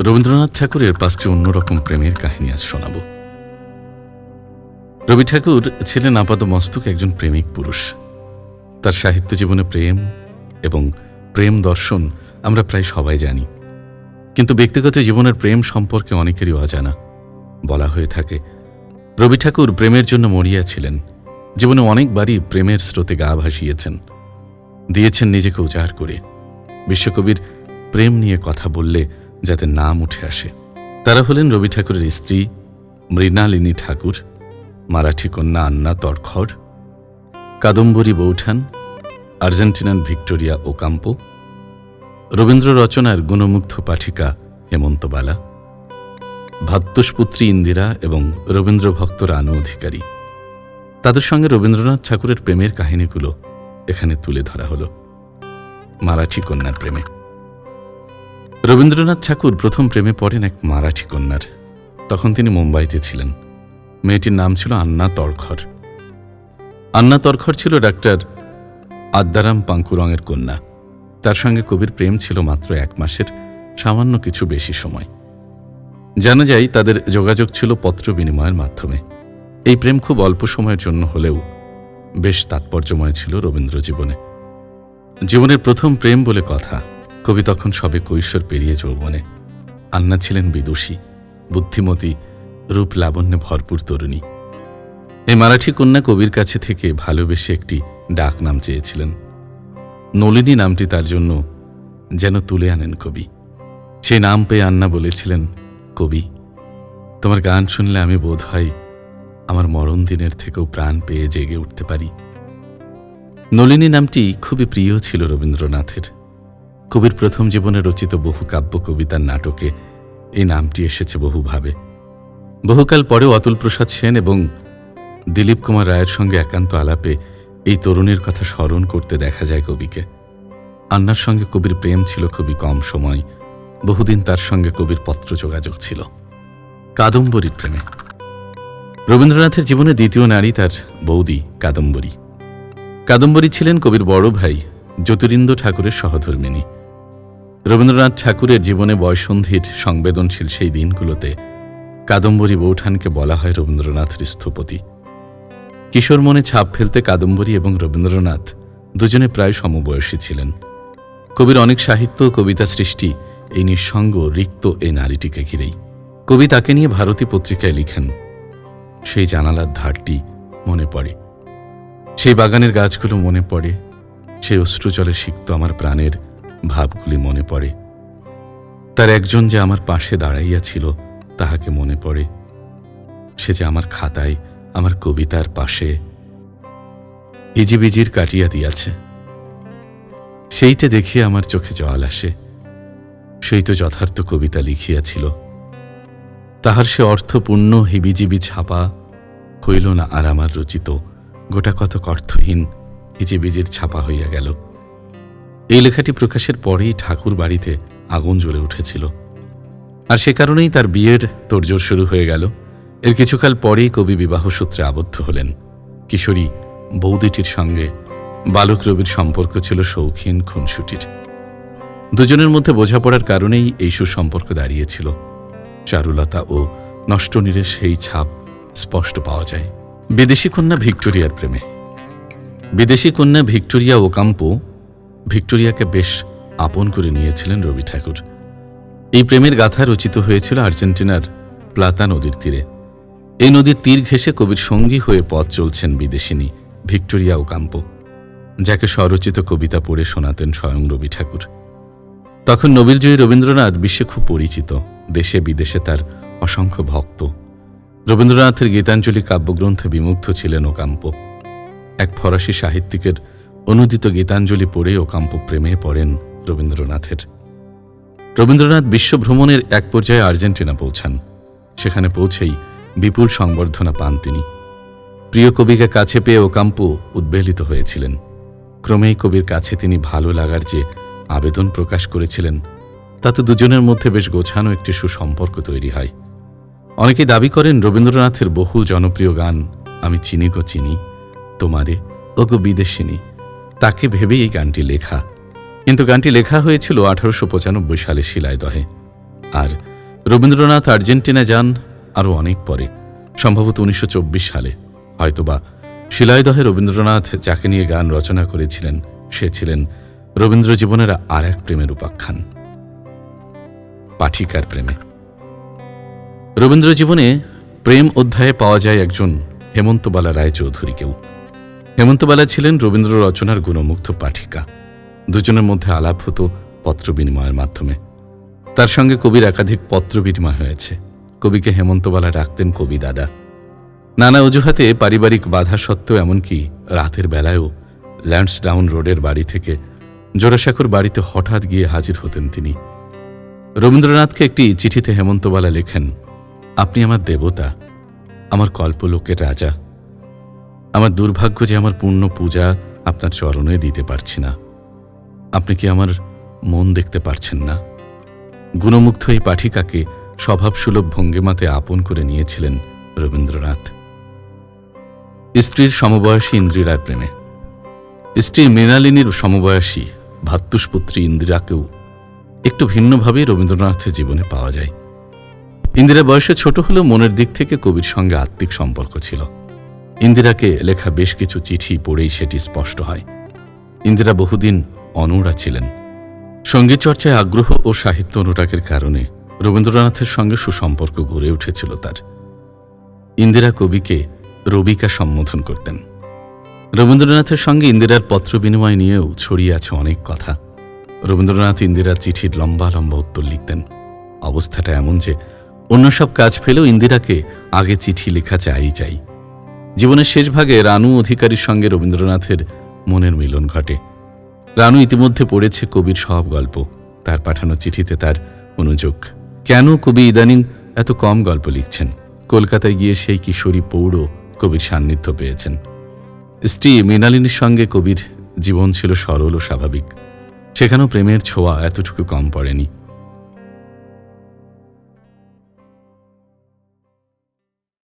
রবীন্দ্রনাথ ঠাকুরের পাঁচটি অন্যরকম প্রেমের কাহিনী আজ শোনাব। রবি ঠাকুর ছিলেন আপাত মস্তক একজন প্রেমিক পুরুষ। তার সাহিত্য জীবনে প্রেম এবং প্রেম দর্শন আমরা প্রায় সবাই জানি। কিন্তু ব্যক্তিগত জীবনের প্রেম সম্পর্কে অনেকেরই অজানা। বলা হয়ে থাকে, রবি ঠাকুর প্রেমের জন্য মরিয়া ছিলেন। জীবনে অনেকবারই প্রেমের স্রোতে গা ভাসিয়েছেন। দিয়েছেন নিজেকে উজাড় করে। বিশ্বকবির প্রেম নিয়ে কথা বললে যাতে নাম উঠে আসে। তারা হলেন রবি ঠাকুরের স্ত্রী, মৃণালিনী ঠাকুর, মারাঠি কন্যা আন্না তরখর, কাদম্বরী বৌঠান, আর্জেন্টিনান ভিক্টোরিয়া ওকাম্পো, রবীন্দ্র রচনার গুণমুগ্ধ পাঠিকা হেমন্তবালা ভাত্যুষপুত্রী ইন্দিরা এবং রবীন্দ্র ভক্ত রানু অধিকারী। তাদের সঙ্গে রবীন্দ্রনাথ ঠাকুরের প্রেমের কাহিনীগুলো এখানে তুলে ধরা হলো। মারাঠি কন্যার প্রেমে। রবীন্দ্রনাথ ঠাকুর প্রথম প্রেমে পড়েন এক মারাঠি কন্যার। তখন তিনি মুম্বাইতে ছিলেন। মেয়েটির নাম ছিল আন্না তরখর। আন্না তরখর ছিল ডাক্তার আদ্দারাম পাঙ্কুরঙের কন্যা। তার সঙ্গে কবির প্রেম ছিল মাত্র এক মাসের, সামান্য কিছু বেশি সময়। জানা যায়, তাদের যোগাযোগ ছিল পত্র বিনিময়ের মাধ্যমে। এই প্রেম খুব অল্প সময়ের জন্য হলেও বেশ তাৎপর্যময় ছিল রবীন্দ্র জীবনে। জীবনের প্রথম প্রেম বলে কথা। কবি তখন সবে কৈশোর পেরিয়ে যৌবনে। আন্না ছিলেন বিদুষী, বুদ্ধিমতী, রূপ লাবণ্যে ভরপুর তরুণী। এই মারাঠি কন্যা কবির কাছে থেকে ভালোবেসে একটি ডাক নাম চেয়েছিলেন। নলিনী নামটি তার জন্য যেন তুলে আনেন কবি। সেই নাম পেয়ে আন্না বলেছিলেন, কবি, তোমার গান শুনলে আমি বোধ হয় আমার মরণ দিনের থেকেও প্রাণ পেয়ে জেগে উঠতে পারি। নলিনী নামটি খুবই প্রিয় ছিল রবীন্দ্রনাথের। কবির প্রথম জীবনে রচিত বহু কাব্য কবিতার নাটকে এই নামটি এসেছে বহুভাবে। বহুকাল পরেও অতুল প্রসাদ সেন এবং দিলীপ কুমার রায়ের সঙ্গে একান্ত আলাপে এই তরুণীর কথা স্মরণ করতে দেখা যায় কবিকে। আন্নার সঙ্গে কবির প্রেম ছিল খুবই কম সময়, বহুদিন তার সঙ্গে কবির পত্র যোগাযোগ ছিল। কাদম্বরীর প্রেমে। রবীন্দ্রনাথের জীবনে দ্বিতীয় নারী তার বৌদি কাদম্বরী। কাদম্বরী ছিলেন কবির বড় ভাই, জ্যোতিরিন্দ্র ঠাকুরের সহধর্মিনী রবীন্দ্রনাথ ঠাকুরের জীবনে বয়সন্ধির সংবেদনশীল সেই দিনগুলোতে কাদম্বরী বৌঠানকে বলা হয় রবীন্দ্রনাথের স্থপতি। কিশোর মনে ছাপ ফেলতে কাদম্বরী এবং রবীন্দ্রনাথ দুজনে প্রায় সমবয়সী ছিলেন। কবির অনেক সাহিত্য ও কবিতা সৃষ্টি এই নিঃসঙ্গ, রিক্ত এই নারীটিকে ঘিরেই। কবি তাকে নিয়ে ভারতী পত্রিকায় লিখেন। সেই জানালার ধারটি মনে পড়ে। সেই বাগানের গাছগুলো মনে পড়ে। সেই অশ্রুজলে সিক্ত আমার প্রাণের ভাবগুলি মনে পড়ে। তার একজন যে আমার পাশে দাঁড়াইয়াছিল তাহাকে মনে পড়ে। সে যে আমার খাতায়, আমার কবিতার পাশে ইজিবিজির কাটিয়া দিয়াছে। সেইটা দেখিয়ে আমার চোখে জল আসে। সেই তো যথার্থ কবিতা লিখিয়াছিল। তাহার সে অর্থপূর্ণ হিবিজিবি ছাপা হইল না আর আমার রচিত। গোটা কতক অর্থহীন হিজিবিজির ছাপা হইয়া গেল। এই লেখাটি প্রকাশের পরেই ঠাকুর বাড়িতে আগুন জ্বলে উঠেছিল। আর সে কারণেই তার বিয়ের তোড়জোড় শুরু হয়ে গেল। এর কিছুকাল পরেই কবি বিবাহ সূত্রে আবদ্ধ হলেন। কিশোরী বৌদিটির সঙ্গে বালক রবির সম্পর্ক ছিল শৌখিন খুনসুটির। দুজনের মধ্যে বোঝাপড়ার কারণেই এই সুসম্পর্ক দাঁড়িয়েছিল। চারুলতা ও নষ্টনীরের সেই ছাপ স্পষ্ট পাওয়া যায়। বিদেশি কন্যা ভিক্টোরিয়ার প্রেমে। বিদেশি কন্যা ভিক্টোরিয়া ওকাম্পো ভিক্টোরিয়াকে বেশ আপন করে নিয়েছিলেন রবি ঠাকুর। এই প্রেমের গাথা রচিত হয়েছিল আর্জেন্টিনার প্লাতা নদীর তীরে। এই নদীর তীর ঘেঁষে কবির সঙ্গী হয়ে পথ চলছেন বিদেশিনী ভিক্টোরিয়া ওকাম্পো, যাকে স্বরচিত কবিতা পড়ে শোনাতেন স্বয়ং রবি ঠাকুর। তখন নোবেলজয়ী রবীন্দ্রনাথ বিশ্বে খুব পরিচিত, দেশে বিদেশে তার অসংখ্য ভক্ত। রবীন্দ্রনাথের গীতাঞ্জলি কাব্যগ্রন্থে বিমুগ্ধ ছিলেন ওকাম্প। এক ফরাসি সাহিত্যিকের অনুদিত গীতাঞ্জলি পড়ে ওকাম্প প্রেমে পড়েন রবীন্দ্রনাথের। রবীন্দ্রনাথ বিশ্বভ্রমণের এক পর্যায়ে আর্জেন্টিনা পৌঁছান। সেখানে পৌঁছেই বিপুল সংবর্ধনা পান তিনি। প্রিয় কবিকে কাছে পেয়ে ওকাম্প উদ্বেলিত হয়েছিলেন। ক্রমেই কবির কাছে তিনি ভালো লাগার যে আবেদন প্রকাশ করেছিলেন, তাতে দুজনের মধ্যে বেশ গোছানো একটি সুসম্পর্ক তৈরি হয়। অনেকে দাবি করেন রবীন্দ্রনাথের বহু জনপ্রিয় গান, আমি চিনি গো চিনি, তোমারে ও গো বিদেশিনী। তাকে ভেবেই এই গানটি লেখা। কিন্তু গানটি লেখা হয়েছিল আঠারোশো পঁচানব্বই সালে শিলাইদহে। আর রবীন্দ্রনাথ আর্জেন্টিনা যান আরও অনেক পরে, সম্ভবত উনিশশো চব্বিশ সালে। হয়তোবা শিলাইদহে রবীন্দ্রনাথ যাকে নিয়ে গান রচনা করেছিলেন, সে ছিলেন রবীন্দ্র জীবনের আর এক প্রেমের উপাখ্যান। পাঠিকার প্রেমে। রবীন্দ্র জীবনে প্রেম অধ্যায়ে পাওয়া যায় একজন হেমন্তবালা রায় চৌধুরীকেও হেমন্তবালা ছিলেন রবীন্দ্র রচনার গুণমুগ্ধ পাঠিকা। দুজনের মধ্যে আলাপ হতো পত্র বিনিময়ের মাধ্যমে। তার সঙ্গে কবির একাধিক পত্র বিনিময় হয়েছে। কবিকে হেমন্তবালা ডাকতেন কবি দাদা। নানা অজুহাতে পারিবারিক বাধা সত্ত্বেও এমনকি রাতের বেলায়ও ল্যান্ডসডাউন রোডের বাড়ি থেকে জোড়াসাঁকোর বাড়িতে হঠাৎ গিয়ে হাজির হতেন তিনি। রবীন্দ্রনাথকে একটি চিঠিতে হেমন্তবালা লেখেন, আপনি আমার দেবতা, আমার কল্পলোকের রাজা। আমার দুর্ভাগ্য যে আমার পূর্ণ পূজা আপনার চরণে দিতে পারছি না। আপনি কি আমার মন দেখতে পারছেন না? গুণমুগ্ধ এই পাঠিকাকে স্বভাবসুলভ ভঙ্গিমাতে আপন করে নিয়েছিলেন রবীন্দ্রনাথ। স্ত্রীর সমবয়সী ইন্দ্রিরার প্রেমে। স্ত্রী মৃণালিনীর সমবয়সী ভাতুষপুত্রী ইন্দিরাকেও একটু ভিন্নভাবে রবীন্দ্রনাথের জীবনে পাওয়া যায়। ইন্দিরা বয়সে ছোট হলেও মনের দিক থেকে কবির সঙ্গে আত্মিক সম্পর্ক ছিল। ইন্দিরাকে লেখা বেশ কিছু চিঠি পড়েই সেটি স্পষ্ট হয়। ইন্দিরা বহুদিন অনুরা ছিলেন। সংগীত চর্চায় আগ্রহ ও সাহিত্য অনুরাগের কারণে রবীন্দ্রনাথের সঙ্গে সুসম্পর্ক গড়ে উঠেছিল তার। ইন্দিরা কবিকে রবিকা সম্বোধন করতেন। রবীন্দ্রনাথের সঙ্গে ইন্দিরার পত্র বিনিময় নিয়েও ছড়িয়ে আছে অনেক কথা। রবীন্দ্রনাথ ইন্দিরার চিঠির লম্বা লম্বা উত্তর লিখতেন। অবস্থাটা এমন যে, অন্য সব কাজ ফেলেও ইন্দিরাকে আগে চিঠি লেখা চাই চাই। জীবনের শেষ ভাগে রানু অধিকারীর সঙ্গে রবীন্দ্রনাথের মনের মিলন ঘটে। রানু ইতিমধ্যে পড়েছে কবির সব গল্প। তার পাঠানো চিঠিতে তার অনুযোগ কেন কবি ইদানিং এত কম গল্প লিখছেন? কলকাতায় গিয়ে সেই কিশোরী পৌড় কবির সান্নিধ্য পেয়েছেন। স্ত্রী মৃণালিনীর সঙ্গে কবির জীবন ছিল সরল ও স্বাভাবিক। সেখানেও প্রেমের ছোঁয়া এতটুকু কম পড়েনি।